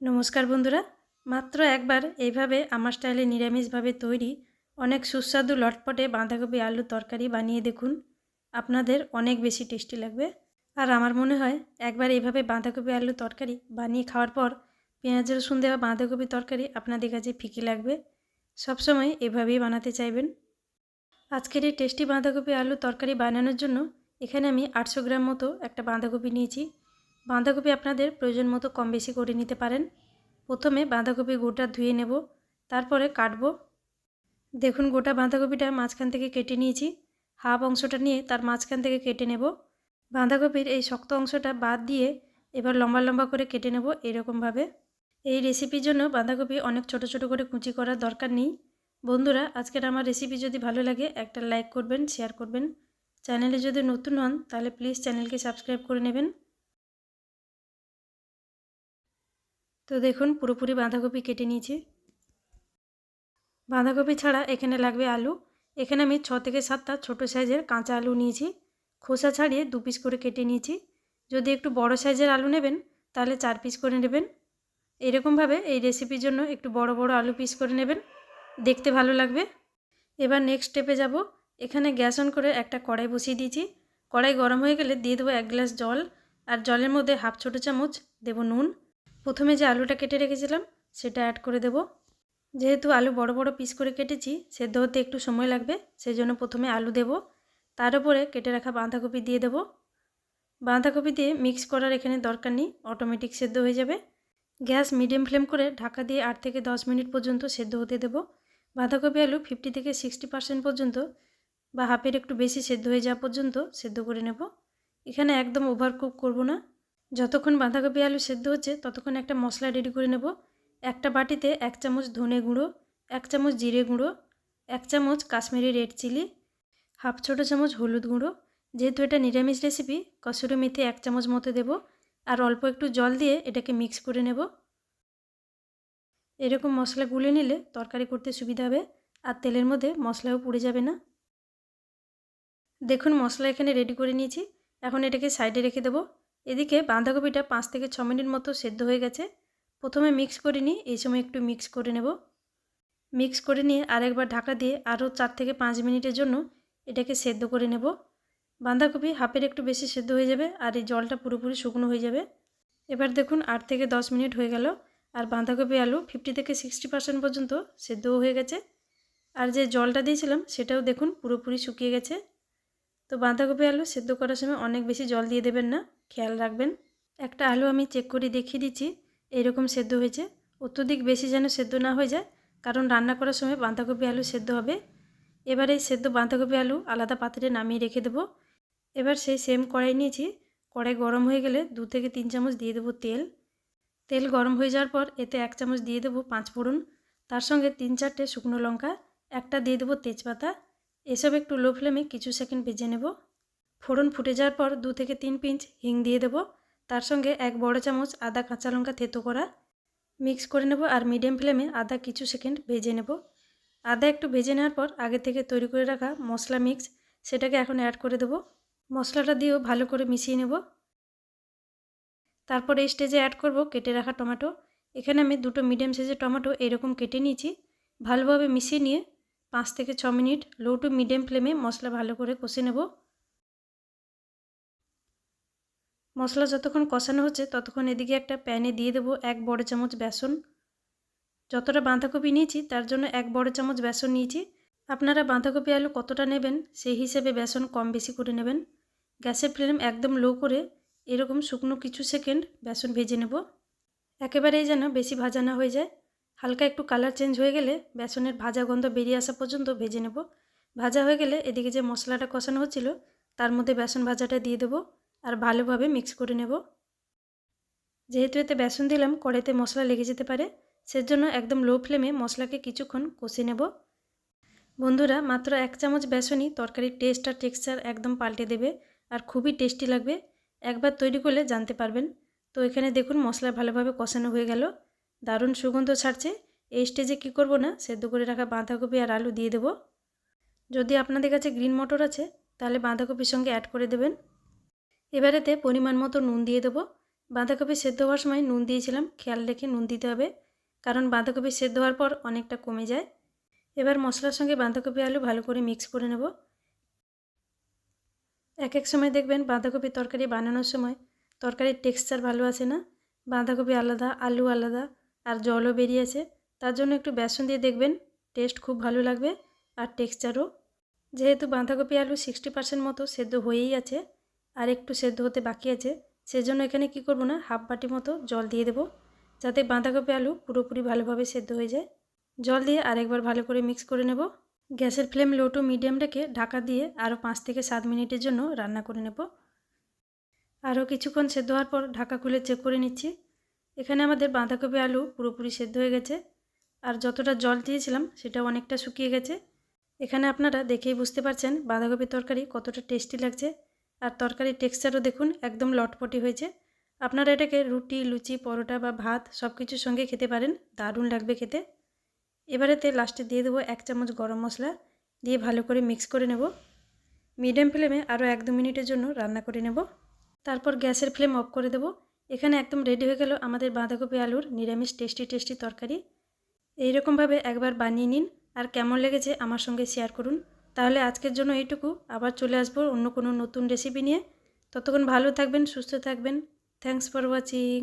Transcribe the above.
নমস্কার বন্ধুরা। মাত্র একবার এইভাবে আমার স্টাইলে নিরামিষভাবে তৈরি অনেক সুস্বাদু লটপটে বাঁধাকপি আলুর তরকারি বানিয়ে দেখুন। আপনাদের অনেক বেশি টেস্টি লাগবে। আর আমার মনে হয় একবার এইভাবে বাঁধাকপি আলুর তরকারি বানিয়ে খাওয়ার পর পেঁয়াজ, রসুন দেওয়া বাঁধাকপি তরকারি আপনাদের কাছে ফিকি লাগবে। সবসময় এভাবেই বানাতে চাইবেন। আজকের এই টেস্টি বাঁধাকপি আলুর তরকারি বানানোর জন্য এখানে আমি আটশো গ্রাম মতো একটা বাঁধাকপি নিয়েছি। বাঁধাকপি আপনাদের প্রয়োজন মতো কম বেশি করে নিতে পারেন। প্রথমে বাঁধাকপি গোটা ধুয়ে নেব, তারপরে কাটবো। দেখুন, গোটা বাঁধাকপিটা মাঝখান থেকে কেটে নিয়েছি। হাফ অংশটা নিয়ে তার মাঝখান থেকে কেটে নেব। বাঁধাকপির এই শক্ত অংশটা বাদ দিয়ে এবার লম্বা লম্বা করে কেটে নেব এরকমভাবে। এই রেসিপির জন্য বাঁধাকপি অনেক ছোট ছোট করে কুচি করার দরকার নেই। বন্ধুরা, আজকের আমার রেসিপি যদি ভালো লাগে, একটা লাইক করবেন, শেয়ার করবেন। চ্যানেলে যদি নতুন হন, তাহলে প্লিজ চ্যানেলকে সাবস্ক্রাইব করে নেবেন। তো দেখুন, পুরোপুরি বাঁধাকপি কেটে নিয়েছি। বাঁধাকপি ছাড়া এখানে লাগবে আলু। এখানে আমি ছ থেকে সাতটা ছোটো সাইজের কাঁচা আলু নিয়েছি। খোসা ছাড়িয়ে দু পিস করে কেটে নিয়েছি। যদি একটু বড় সাইজের আলু নেবেন, তাহলে চার পিস করে নেবেন। এরকমভাবে এই রেসিপির জন্য একটু বড় বড় আলু পিস করে নেবেন। দেখতে ভালো লাগবে। এবার নেক্সট স্টেপে যাব। এখানে গ্যাস অন করে একটা কড়াই বসিয়ে দিয়েছি। কড়াই গরম হয়ে গেলে দিয়ে দেবো এক গ্লাস জল। আর জলের মধ্যে হাফ ছোটো চামচ দেবো নুন। প্রথমে যে আলুটা কেটে রেখেছিলাম, সেটা অ্যাড করে দেব। যেহেতু আলু বড় বড় পিস করে কেটেছি, সেদ্ধ হতে একটু সময় লাগবে সেই জন্য প্রথমে আলু দেব। তার উপরে কেটে রাখা বাঁধাকপি দিয়ে দেব। বাঁধাকপি দিয়ে মিক্স করার এখানে দরকার নেই অটোমেটিক সেদ্ধ হয়ে যাবে। গ্যাস মিডিয়াম ফ্লেম করে ঢাকা দিয়ে আট থেকে দশ মিনিট পর্যন্ত সেদ্ধ হতে দেব। বাঁধাকপি আলু ফিফটি থেকে সিক্সটি পার্সেন্ট পর্যন্ত বা হাফের একটু বেশি সেদ্ধ হয়ে যাওয়া পর্যন্ত সেদ্ধ করে নেব। এখানে একদম ওভার কুক করব না। যতক্ষণ বাঁধাকপি আলু সেদ্ধ হচ্ছে, ততক্ষণ একটা মশলা রেডি করে নেব। একটা বাটিতে এক চামচ ধনে গুঁড়ো, এক চামচ জিরে গুঁড়ো, এক চামচ কাশ্মীরি রেড চিলি, হাফ ছোটো চামচ হলুদ গুঁড়ো। যেহেতু এটা নিরামিষ রেসিপি কসুরি মেথি এক চামচ মতো দেব আর অল্প একটু জল দিয়ে এটাকে মিক্স করে নেব। এরকম মশলা গুলে নিলে তরকারি করতে সুবিধা হবে আর তেলের মধ্যে মশলাও পুড়ে যাবে না। দেখুন মশলা এখানে রেডি করে নিয়েছি। এখন এটাকে সাইডে রেখে দেবো। এদিকে বাঁধাকপিটা পাঁচ থেকে ছ মিনিট মতো সেদ্ধ হয়ে গেছে। প্রথমে মিক্স করে নিই, এই সময় একটু মিক্স করে নেব। মিক্স করে নিয়ে আরেকবার ঢাকা দিয়ে আরও চার থেকে পাঁচ মিনিটের জন্য এটাকে সেদ্ধ করে নেব। বাঁধাকপি হাফের একটু বেশি সেদ্ধ হয়ে যাবে আর এই জলটা পুরোপুরি শুকনো হয়ে যাবে। এবার দেখুন আট থেকে দশ মিনিট হয়ে গেল আর বাঁধাকপি আলু ফিফটি থেকে সিক্সটি পার্সেন্ট পর্যন্ত সেদ্ধও হয়ে গেছে। আর যে জলটা দিয়েছিলাম সেটাও দেখুন পুরোপুরি শুকিয়ে গেছে। তো বাঁধাকপি আলু সেদ্ধ করার সময় অনেক বেশি জল দিয়ে দেবেন না। খেয়াল রাখবেন। একটা আলু আমি চেক করে দেখিয়ে দিচ্ছি এইরকম সেদ্ধ হয়েছে। অত্যধিক বেশি যেন সেদ্ধ না হয়ে যায়, কারণ রান্না করার সময় বাঁধাকপি আলু সেদ্ধ হবে। এবার এই সেদ্ধ বাঁধাকপি আলু আলাদা পাত্রে নামিয়ে রেখে দেবো। এবার সেই সেম কড়াই নিয়েছি। কড়াই গরম হয়ে গেলে দু থেকে তিন চামচ দিয়ে দেবো তেল। তেল গরম হয়ে যাওয়ার পর এতে এক চামচ দিয়ে দেবো পাঁচ ফোড়ন। তার সঙ্গে তিন চারটে শুকনো লঙ্কা, একটা দিয়ে দেবো তেজপাতা। এসব একটু লো ফ্লেমে কিছু সেকেন্ড ভেজে নেব। ফোড়ন ফুটে যাওয়ার পর দু থেকে তিন পিঞ্চ হিং দিয়ে দেব। তার সঙ্গে এক বড় চামচ আদা কাঁচা লঙ্কা থেতো করা। মিক্স করে নেব আর মিডিয়াম ফ্লেমে আদা কিছু সেকেন্ড ভেজে নেব। আদা একটু ভেজে নেওয়ার পর আগে থেকে তৈরি করে রাখা মশলা মিক্স সেটাকে এখন অ্যাড করে দেব। মশলাটা দিয়েও ভালো করে মিশিয়ে নেব। তারপর এই স্টেজে অ্যাড করব কেটে রাখা টমেটো। এখানে আমি দুটো মিডিয়াম সাইজের টমেটো এরকম কেটে নিয়েছি। ভালোভাবে মিশিয়ে নিয়ে পাঁচ থেকে ছ মিনিট লো টু মিডিয়াম ফ্লেমে মশলা ভালো করে কষে নেব। মশলা যতক্ষণ কষানো হচ্ছে, ততক্ষণ এদিকে একটা প্যানে দিয়ে দেবো এক বড় চামচ বেসন। যতটা বাঁধাকপি নিয়েছি, তার জন্য এক বড় চামচ বেসন নিয়েছি। আপনারা বাঁধাকপি আলু কতটা নেবেন, সেই হিসেবে বেসন কম বেশি করে নেবেন। গ্যাসের ফ্লেম একদম লো করে এরকম শুকনো কিছু সেকেন্ড বেসন ভেজে নেব। একেবারেই যেন বেশি ভাজা না হয়ে যায়। হালকা একটু কালার চেঞ্জ হয়ে গেলে বেসনের ভাজা গন্ধ বেরিয়ে আসা পর্যন্ত ভেজে নেব। ভাজা হয়ে গেলে এদিকে যে মশলাটা কষানো হচ্ছিল, তার মধ্যে বেসন ভাজাটা দিয়ে দেবো। আর ভালোভাবে মিক্স করে নেব। যেহেতু এতে বেসন দিলাম, কড়াইতে মশলা লেগে যেতে পারে, সেজন্য একদম লো ফ্লেমে মশলাকে কিছুক্ষণ কষে নেব। বন্ধুরা, মাত্র এক চামচ বেসনই তরকারির টেস্ট আর টেক্সচার একদম পাল্টে দেবে আর খুবই টেস্টি লাগবে। একবার তৈরি করলে জানতে পারবেন। তো এখানে দেখুন, মশলা ভালোভাবে কষানো হয়ে গেল। দারুণ সুগন্ধ ছাড়ছে। এই স্টেজে কী করব না, সেদ্ধ করে রাখা বাঁধাকপি আর আলু দিয়ে দেব। যদি আপনাদের কাছে গ্রিন মটর আছে, তাহলে বাঁধাকপির সঙ্গে অ্যাড করে দেবেন। এবারেতে পরিমাণ মতো নুন দিয়ে দেবো। বাঁধাকপি সেদ্ধ হওয়ার সময় নুন দিয়েছিলাম, খেয়াল রেখে নুন দিতে হবে, কারণ বাঁধাকপি সেদ্ধ হওয়ার পর অনেকটা কমে যায়। এবার মশলার সঙ্গে বাঁধাকপি আলু ভালো করে মিক্স করে নেব। এক এক সময় দেখবেন বাঁধাকপি তরকারি বানানোর সময় তরকারির টেক্সচার ভালো আসে না, বাঁধাকপি আলাদা, আলু আলাদা আর জলও বেরিয়েছে তার জন্য একটু বেসন দিয়ে দেখবেন টেস্ট খুব ভালো লাগবে আর টেক্সচারও। যেহেতু বাঁধাকপি আলু সিক্সটি পার্সেন্ট মতো সেদ্ধ হয়েই আছে আর একটু সেদ্ধ হতে বাকি আছে, সেজন্য এখানে কি করব না, হাফ বাটি মতো জল দিয়ে দেবো। যাতে বাঁধাকপি আলু পুরোপুরি ভালোভাবে সেদ্ধ হয়ে যায়। জল দিয়ে আরেকবার ভালো করে মিক্স করে নেব। গ্যাসের ফ্লেম লো টু মিডিয়াম রেখে ঢাকা দিয়ে আরও পাঁচ থেকে সাত মিনিটের জন্য রান্না করে নেব। আরও কিছুক্ষণ সেদ্ধ হওয়ার পর ঢাকা খুলে চেক করে নিচ্ছি। এখানে আমাদের বাঁধাকপি আলু পুরোপুরি সেদ্ধ হয়ে গেছে। আর যতটা জল দিয়েছিলাম সেটা অনেকটা শুকিয়ে গেছে। এখানে আপনারা দেখেই বুঝতে পারছেন বাঁধাকপির তরকারি কতটা টেস্টি লাগছে। আর তরকারির টেক্সচারও দেখুন, একদম লটপটি হয়েছে। আপনারা এটাকে রুটি, লুচি, পরোটা বা ভাত সব কিছুর সঙ্গে খেতে পারেন, দারুণ লাগবে খেতে। এবারেতে লাস্টে দিয়ে দেবো এক চামচ গরম মশলা, দিয়ে ভালো করে মিক্স করে নেব। মিডিয়াম ফ্লেমে আরও এক দু মিনিটের জন্য রান্না করে নেব। তারপর গ্যাসের ফ্লেম অফ করে দেব। এখানে একদম রেডি হয়ে গেল আমাদের বাঁধাকপি আলুর নিরামিষ টেস্টি টেস্টি তরকারি। এইরকমভাবে একবার বানিয়ে নিন, আর কেমন লেগেছে আমার সঙ্গে শেয়ার করুন। তাহলে আজকের জন্য এইটুকু। আবার চলে আসব অন্য কোনো নতুন রেসিপি নিয়ে। ততক্ষণ ভালো থাকবেন, সুস্থ থাকবেন। Thanks for watching